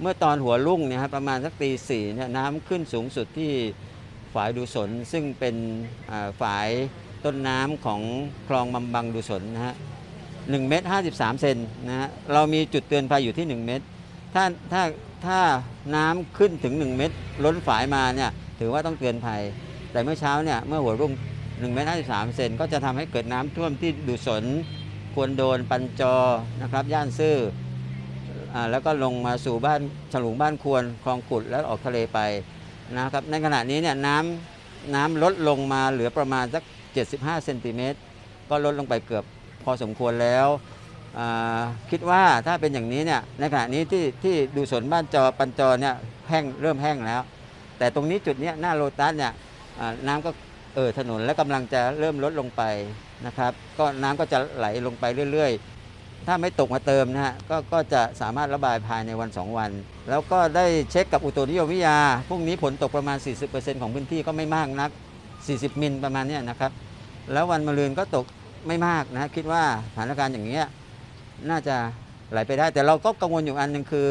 เมื่อตอนหัวรุ่งเนี่ยครประมาณสักตีสี่เนี่ยน้ำขึ้นสูงสุดที่ฝายดูสน ซึ่งเป็นอ่าฝายต้นน้ำของคลองบำบังดูสนนะฮะหนึ่งเมตรห้าสิบสามเซนนะฮะเรามีจุดเตือนภัยอยู่ที่1เมตร ถ้าถ้าถ้าน้ำขึ้นถึง1เมตร ล้นฝายมาเนี่ยถือว่าต้องเตือนภัย แต่เมื่อเช้าเนี่ยเมื่อหัวรุ่ง1เมตร53เซนก็จะทำให้เกิดน้ำท่วมที่ดูสนควรโดนปันจอนะครับย่านซื่อ แล้วก็ลงมาสู่บ้านฉลุงบ้านควรคลองกุดแล้วออกทะเลไปนะครับในขณะนี้เนี่ยน้ำน้ำลดลงมาเหลือประมาณสัก 75เซนติเมตรก็ลดลงไปเกือบพอสมควรแล้วคิดว่าถ้าเป็นอย่างนี้เนี่ยในขณะนี้ที่ที่ดูสนบ้านจอปันจอเนี่ยแห้งเริ่มแห้งแล้ว แต่ตรงนี้จุดนี้หน้าโลตัสเนี่ยน้ำก็เออถนนและกำลังจะเริ่มลดลงไปนะครับ ก็น้ำก็จะไหลลงไปเรื่อย ๆ ถ้าไม่ตกมาเติมนะฮะก็ก็จะสามารถระบายภายในวัน 2 วัน แล้วก็ได้เช็คกับอุตุนิยมวิทยาพรุ่งนี้ฝนตกประมาณ 40%ของพื้นที่ก็ไม่มากนัก 40 มิลประมาณนี้นะครับ แล้ววันมะรืนก็ตกไม่มากนะคิดว่าสถานการณ์อย่างเงี้ยน่าจะไหลไปได้ แต่เราก็กังวลอยู่อันหนึ่งคือ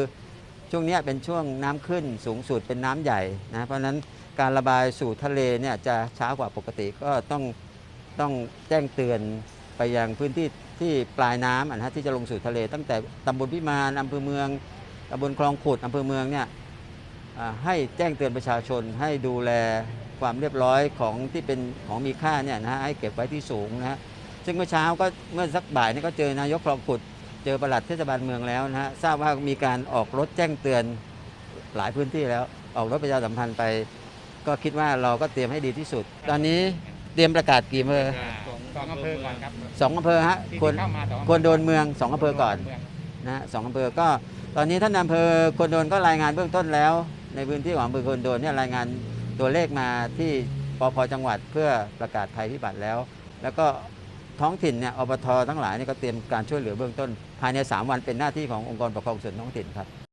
ช่วงนี้เป็นช่วงน้ำขึ้นสูงสุดเป็นน้ำใหญ่นะเพราะฉะนั้นการระบายสู่ทะเลเนี่ยจะช้ากว่าปกติก็ต้องต้องแจ้งเตือน ไปยังพื้นที่ที่ปลายน้ำนะฮะที่จะลงสู่ทะเล ตั้งแต่ตำบลพิมานอำเภอเมืองตำบลคลองขุดอำเภอเมืองเนี่ยให้แจ้งเตือนประชาชนให้ดูแลความเรียบร้อยของที่เป็นของมีค่าเนี่ยนะฮะให้เก็บไว้ที่สูงนะฮะซึ่งเมื่อเช้าก็เมื่อสักบ่ายนี่ก็เจอนายกคลองขุด เจอประหลัดเทศบาลเมืองแล้วนะฮะทราบว่ามีการออกรถแจ้งเตือนหลายพื้นที่แล้ว ออกรถประชาสัมพันธ์ไป ก็คิดว่าเราก็เตรียมให้ดีที่สุด ตอนนี้เตรียมประกาศกี่อำเภอ สองอำเภอก่อนครับสองอำเภอฮะที่ควรเข้ามาสองควรโดนเมืองสองอำเภอก่อนเมืงนะฮะสองอำเภอก็ตอนนี้ท่านอำเภอควรโดนก็รายงานเบื้องต้นแล้ว ในพื้นที่ของอำเภอควรโดนเนี่ยรายงานตัวเลขมาที่ปพจังหวัดเพื่อประกาศภัยพิบัติแล้ว แล้วก็ท้องถิ่นเนี่ยอบททั้งหลายเนี่ยก็เตรียมการช่วยเหลือเบื้องต้น ภายใน 3 วันเป็นหน้าที่ขององค์กรปกครองส่วนท้องถิ่นครับ